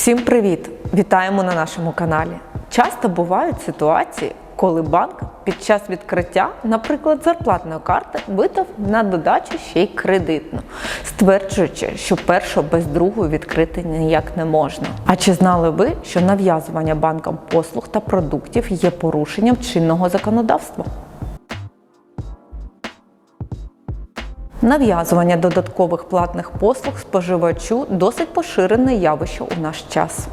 Всім привіт! Вітаємо на нашому каналі. Часто бувають ситуації, коли банк під час відкриття, наприклад, зарплатної карти, видав на додачу ще й кредитну, стверджуючи, що першу без другої відкрити ніяк не можна. А чи знали ви, що нав'язування банкам послуг та продуктів є порушенням чинного законодавства? Нав'язування додаткових платних послуг споживачу досить поширене явище у наш час.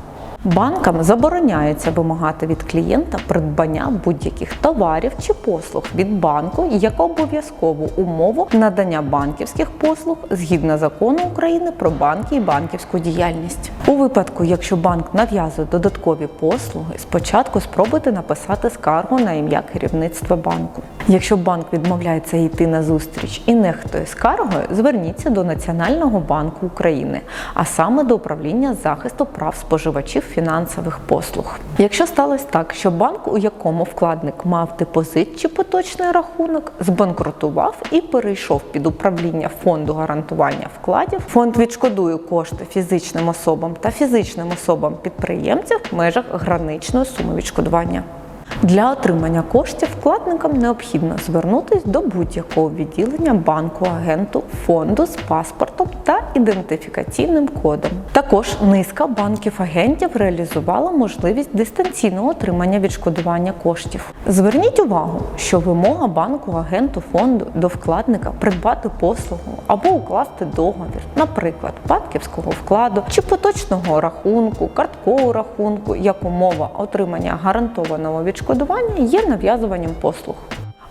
Банкам забороняється вимагати від клієнта придбання будь-яких товарів чи послуг від банку як обов'язкову умову надання банківських послуг згідно закону України про банки і банківську діяльність. У випадку, якщо банк нав'язує додаткові послуги, спочатку спробуйте написати скаргу на ім'я керівництва банку. Якщо банк відмовляється йти на зустріч і нехтує скаргою, зверніться до Національного банку України, а саме до управління захисту прав споживачів фінансових послуг. Якщо сталося так, що банк, у якому вкладник мав депозит чи поточний рахунок, збанкрутував і перейшов під управління фонду гарантування вкладів, фонд відшкодує кошти фізичним особам та фізичним особам підприємців в межах граничної суми відшкодування. Для отримання коштів вкладникам необхідно звернутися до будь-якого відділення банку агенту фонду з паспортом та ідентифікаційним кодом. Також низка банків-агентів реалізувала можливість дистанційного отримання відшкодування коштів. Зверніть увагу, що вимога банку-агенту фонду до вкладника придбати послугу або укласти договір, наприклад, банківського вкладу чи поточного рахунку, карткового рахунку, як умова отримання гарантованого відшкодування є нав'язуванням послуг.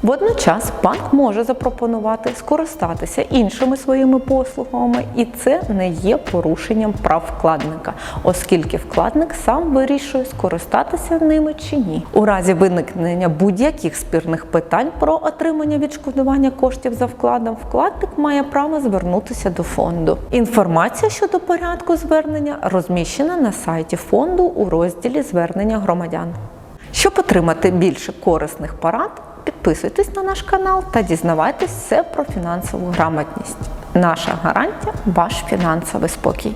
Водночас банк може запропонувати скористатися іншими своїми послугами, і це не є порушенням прав вкладника, оскільки вкладник сам вирішує скористатися ними чи ні. У разі виникнення будь-яких спірних питань про отримання відшкодування коштів за вкладом, вкладник має право звернутися до фонду. Інформація щодо порядку звернення розміщена на сайті фонду у розділі звернення громадян. Щоб отримати більше корисних порад, підписуйтесь на наш канал та дізнавайтесь все про фінансову грамотність. Наша гарантія ваш фінансовий спокій.